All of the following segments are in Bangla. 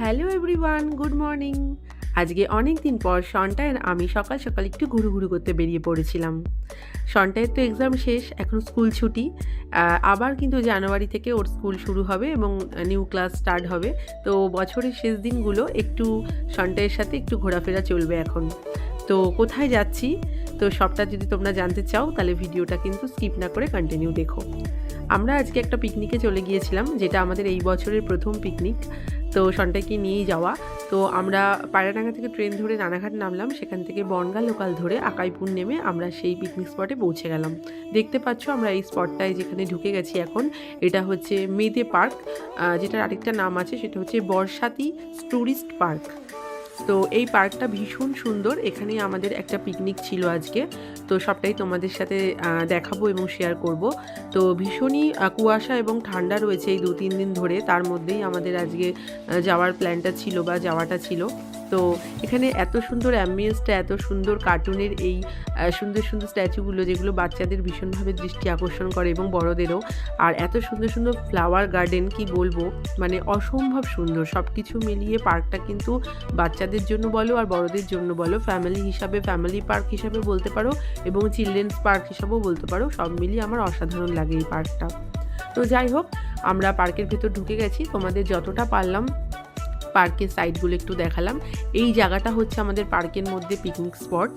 Hello everyone, good morning. আজকে অনেক দিন পর সন্টায় আমি সকাল সকাল একটু ঘুরু ঘুরু করতে বেরিয়ে পড়েছিলাম। সন্টায়ের তো এক্সাম শেষ, এখন স্কুল ছুটি। আবার কিন্তু জানুয়ারি থেকে ওর স্কুল শুরু হবে এবং নিউ ক্লাস স্টার্ট হবে। তো বছরের শেষ দিনগুলো একটু সন্টায়ের সাথে একটু ঘোরাফেরা চলবে এখন। তো কোথায় যাচ্ছি? তো সবটা যদি তোমরা জানতে চাও, তাহলে ভিডিওটা কিন্তু স্কিপ না করে কন্টিনিউ দেখো। আমরা আজকে একটা পিকনিকে চলে গিয়েছিলাম, যেটা আমাদের এই বছরের প্রথম পিকনিক তো সন্টাকে নিয়েই যাওয়া। তো আমরা পায়রাডাঙ্গা থেকে ট্রেন ধরে রানাঘাট নামলাম, সেখান থেকে বনগা লোকাল ধরে আকাইপুর নেমে আমরা সেই পিকনিক স্পটে পৌঁছে গেলাম। দেখতে পাচ্ছ আমরা এই স্পটটায় যেখানে ঢুকে গেছি এখন, এটা হচ্ছে মেদে পার্ক যেটার আরেকটা নাম আছে, সেটা হচ্ছে বর্ষাতি ট্যুরিস্ট পার্ক তো এই পার্কটা ভীষণ সুন্দর। এখানে আমাদের একটা পিকনিক ছিল আজকে। তো সবটাই তোমাদের সাথে দেখাবো এবং শেয়ার করব। তো ভীষণই কুয়াশা এবং ঠান্ডা রয়েছে এই দু তিন দিন ধরে। তার মধ্যেই আমাদের আজকে যাওয়ার প্ল্যানটা ছিল বা যাওয়াটা ছিল। তো এখানে এত সুন্দর অ্যাম্বিয়েন্সটা এত সুন্দর কার্টুনের এই সুন্দর সুন্দর স্ট্যাচুগুলো যেগুলো বাচ্চাদের ভীষণভাবে দৃষ্টি আকর্ষণ করে এবং বড়দেরও, আর এত সুন্দর সুন্দর ফ্লাওয়ার গার্ডেন কি বলব মানে অসম্ভব সুন্দর। সব কিছু মিলিয়ে পার্কটা কিন্তু বাচ্চাদের জন্য বলো আর বড়দের জন্য বলো ফ্যামিলি হিসাবে ফ্যামিলি পার্ক হিসাবে বলতে পারো এবং চিলড্রেন্স পার্ক হিসাবেও বলতে পারো, সব মিলিয়ে আমার অসাধারণ লাগে এই পার্কটা। তো যাই হোক, আমরা পার্কের ভেতর ঢুকে গেছি, তোমাদের যতটা পারলাম পার্কের সাইডগুলো একটু দেখালাম। এই জায়গাটা হচ্ছে আমাদের পার্কের মধ্যে পিকনিক স্পট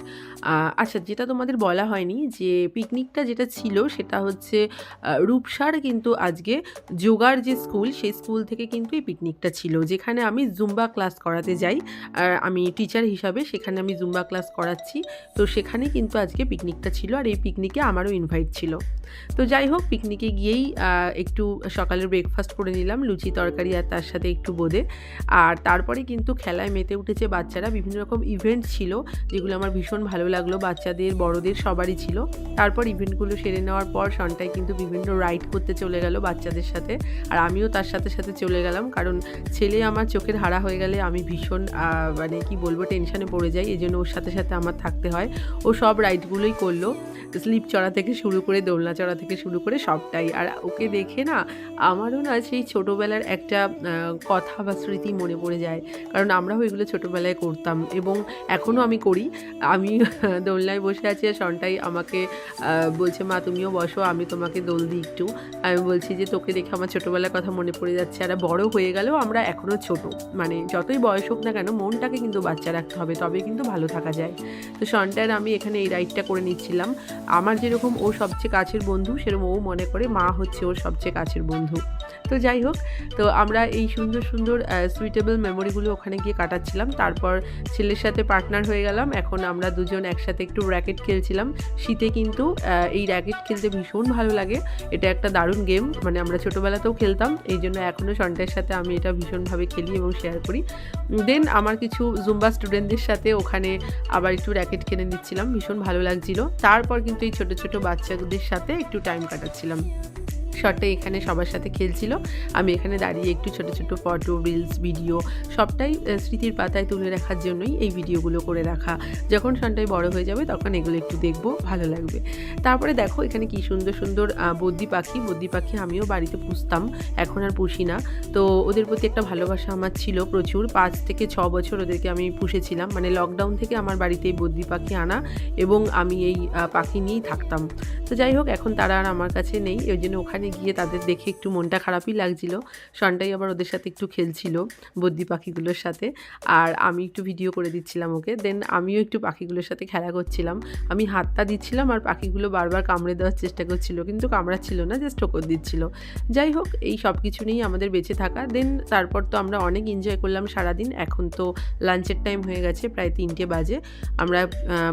আচ্ছা যেটা তোমাদের বলা হয়নি যে পিকনিকটা যেটা ছিল সেটা হচ্ছে রূপসার কিন্তু আজকে যোগার যে স্কুল সেই স্কুল থেকে কিন্তু এই পিকনিকটা ছিল। যেখানে আমি জুম্বা ক্লাস করাতে যাই। আর আমি টিচার হিসাবে সেখানে আমি জুম্বা ক্লাস করাচ্ছি। তো সেখানে কিন্তু আজকে পিকনিকটা ছিল আর এই পিকনিকে আমারও ইনভাইট ছিল। তো যাই হোক পিকনিকে গিয়েই একটু সকালের ব্রেকফাস্ট করে নিলাম, লুচি তরকারি আর তার সাথে একটু বোঁদে। আর তারপরে কিন্তু খেলায় মেতে উঠেছে বাচ্চারা। বিভিন্ন রকম ইভেন্ট ছিল, যেগুলো আমার ভীষণ ভালো লাগল। বাচ্চাদের, বড়দের সবারই ছিল। তারপর ইভেন্টগুলো সেরে নেওয়ার পর সন্টায় কিন্তু বিভিন্ন রাইড করতে চলে গেল বাচ্চাদের সাথে। আর আমিও তার সাথে সাথে চলে গেলাম। কারণ ছেলে আমার চোখের হারা হয়ে গেলে আমি ভীষণ মানে কি বলব টেনশানে পড়ে যাই। এই জন্য ওর সাথে সাথে আমার থাকতে হয়। ও সব রাইডগুলোই করল। স্লিপ চড়া থেকে শুরু করে, দোলনা চড়া থেকে শুরু করে সবটাই। আর ওকে দেখে না আমারও না সেই ছোটোবেলার একটা কথা বা স্মৃতি মনে পড়ে যায়। কারণ আমরাও এগুলো ছোটোবেলায় করতাম এবং এখনও আমি করি। আমি দোলনায় বসে আছি আর সনটাই আমাকে বলছে, মা, তুমিও বসো, আমি তোমাকে দোল দিই একটু। আমি বলছি যে, তোকে দেখে আমার ছোটোবেলার কথা মনে পড়ে যাচ্ছে। আর বড় হয়ে গেলেও আমরা এখনও ছোট। মানে যতই বয়স হোক না কেন, মনটাকে কিন্তু বাচ্চা রাখতে হবে তবে কিন্তু ভালো থাকা যায়। তো সনটার আমি এখানে এই রাইডটা করে নিচ্ছিলাম। আমার যেরকম ও সবচেয়ে কাছের বন্ধু, সেরকম ও মনে করে মা হচ্ছে ওর সবচেয়ে কাছের বন্ধু। তো যাই হোক, তো আমরা এই সুন্দর সুন্দর সুইটেবল মেমোরিগুলো ওখানে গিয়ে কাটাচ্ছিলাম। তারপর ছেলের সাথে পার্টনার হয়ে গেলাম। এখন আমরা দুজন একসাথে একটু র্যাকেট খেলছিলাম। শীতে কিন্তু এই র্যাকেট খেলতে ভীষণ ভালো লাগে। এটা একটা দারুণ গেম মানে আমরা ছোটোবেলাতেও খেলতাম। এই জন্য এখনও সন্ট্যার সাথে আমি এটা ভীষণভাবে খেলি এবং শেয়ার করি। দেন আমার কিছু জুম্বা স্টুডেন্টদের সাথে ওখানে আবার একটু র্যাকেট কিনে নিচ্ছিলাম। ভীষণ ভালো লাগছিল। তারপর কিন্তু এই ছোটো ছোটো বাচ্চাদের সাথে একটু টাইম কাটাচ্ছিলাম। শর্টে এখানে সবার সাথে খেলছিল। আমি এখানে দাঁড়িয়ে একটু ছোটো ছোটো ফটো রিলস ভিডিও সবটাই স্মৃতির পাতায় তুলে রাখার জন্যই এই ভিডিওগুলো করে রাখা। যখন সনটাই বড় হয়ে যাবে তখন এগুলো একটু দেখব, ভালো লাগবে। তারপরে দেখো এখানে কি সুন্দর সুন্দর বদ্যি পাখি। বদ্যি পাখি আমিও বাড়িতে পুষতাম, এখন আর পুষি না। তো ওদের প্রতি একটা ভালোবাসা আমার ছিল প্রচুর। পাঁচ থেকে ছ বছর ওদেরকে আমি পুষেছিলাম। মানে লকডাউন থেকে আমার বাড়িতে এই বদ্যি পাখি আনা এবং আমি এই পাখি নিয়েই থাকতাম। তো যাই হোক, এখন তারা আর আমার কাছে নেই। ওই জন্য ওখানে গিয়ে তাদের দেখে একটু মনটা খারাপই লাগছিল। সনটাই আবার ওদের সাথে একটু খেলছিল বদ্যি পাখিগুলোর সাথে। আর আমি একটু ভিডিও করে দিচ্ছিলাম ওকে। দেন আমিও একটু পাখিগুলোর সাথে খেলা করছিলাম। আমি হাতটা দিচ্ছিলাম আর পাখিগুলো বারবার কামড়ে দেওয়ার চেষ্টা করছিল, কিন্তু কামড়াচ্ছিল না জাস্ট ঠোকর দিচ্ছিল। যাই হোক, এই সব কিছু নিয়েই আমাদের বেঁচে থাকা। দেন তারপর তো আমরা অনেক এনজয় করলাম সারাদিন। এখন তো লাঞ্চের টাইম হয়ে গেছে, প্রায় তিনটে বাজে। আমরা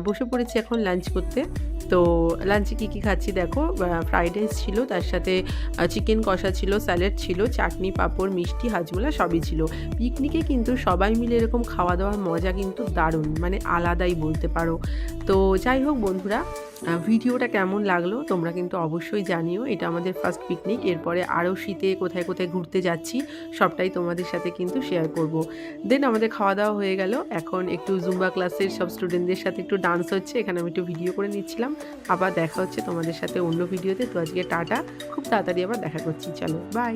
বসে পড়েছি এখন লাঞ্চ করতে। তো লাঞ্চে কী কী খাচ্ছি দেখো? ফ্রাইড রাইস ছিল, তার সাথে চিকেন কষা ছিল স্যালাড ছিল, চাটনি, পাঁপড়, মিষ্টি হাজমোলা সবই ছিল। পিকনিকে কিন্তু সবাই মিলে এরকম খাওয়া দাওয়ার মজা কিন্তু দারুণ মানে আলাদাই বলতে পারো। তো যাই হোক বন্ধুরা ভিডিওটা কেমন লাগল তোমরা কিন্তু অবশ্যই জানিও। এটা আমাদের ফার্স্ট পিকনিক এরপরে আরও শীতে কোথায় কোথায় ঘুরতে যাচ্ছি, সবটাই তোমাদের সাথে কিন্তু শেয়ার করব। দেন আমাদের খাওয়া দাওয়া হয়ে গেল। এখন একটু জুম্বা ক্লাসের সব স্টুডেন্টদের সাথে একটু ডান্স হচ্ছে, এখানে আমি একটু ভিডিও করে নিচ্ছিলাম। আবার দেখা হচ্ছে তোমাদের সাথে অন্য ভিডিওতে তো। আজকে টাটা। খুব তাড়াতাড়ি আবার দেখা করছি। চলো বাই